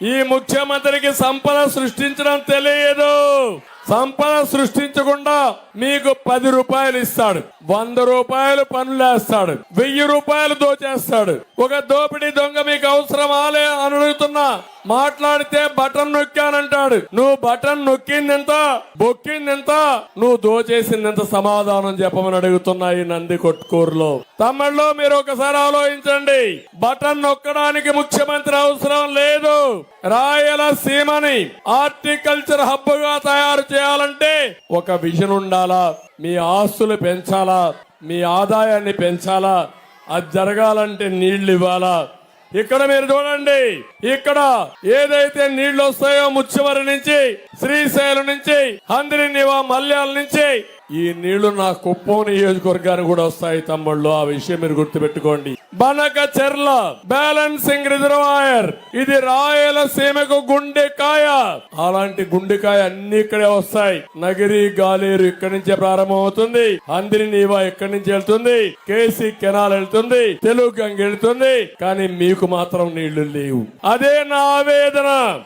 ఈ ముఖ్యమంత్రికి సంపద సృష్టించడం తెలియదు. సంపద సృష్టించకుండా మీకు పది రూపాయలు ఇస్తాడు. వంద రూపాయలు పనులేస్తాడు. వెయ్యి రూపాయలు దోచేస్తాడు. ఒక దోపిడీ దొంగ మీకు అవసరమాలే అని అడుగుతున్నా. మాట్లాడితే బటన్ నొక్కానంటాడు. నువ్వు బటన్ నొక్కిందెంత? బొక్కిందెంత? నువ్వు దోచేసిందెంత సమాధానం చెప్పమని అడుగుతున్నాయి నంది కొట్కూరులో. తమిళలో మీరు ఒకసారి ఆలోచించండి. బటన్ నొక్కడానికి ముఖ్యమంత్రి అవసరం లేదు. రాయలసీమని హార్టికల్చర్ హబ్గా తయారు చేయాలంటే ఒక విజన్ ఉండాలా? మీ ఆస్తులు పెంచాలా? మీ ఆదాయాన్ని పెంచాలా? అది జరగాలంటే నీళ్ళు ఇవ్వాలా? ఇక్కడ మీరు చూడండి. ఇక్కడ ఏదైతే నీళ్ళు వస్తాయో ముచ్చవరి నుంచి శ్రీశైలం నుంచి అందరి నివా మల్యాల నుంచి ఈ నీళ్ళు నా కుప్పం నియోజకవర్గానికి కూడా వస్తాయి తమ్ముళ్ళు. ఆ విషయం మీరు గుర్తుపెట్టుకోండి. బనక చెర్ల బ్యాలెన్సింగ్ రిజర్వాయర్. ఇది రాయలసీమకు గుండెకాయ. అలాంటి గుండెకాయ అన్ని ఇక్కడే వస్తాయి. నగిరి గాలేరు ఇక్కడి నుంచే ప్రారంభమవుతుంది. అందిరి నీవా ఇక్కడి నుంచి వెళ్తుంది. కేసీ కెనాల్ వెళ్తుంది. తెలుగు గంగ వెళ్తుంది. కానీ మీకు మాత్రం నీళ్ళు లేవు. అదే నా ఆవేదన.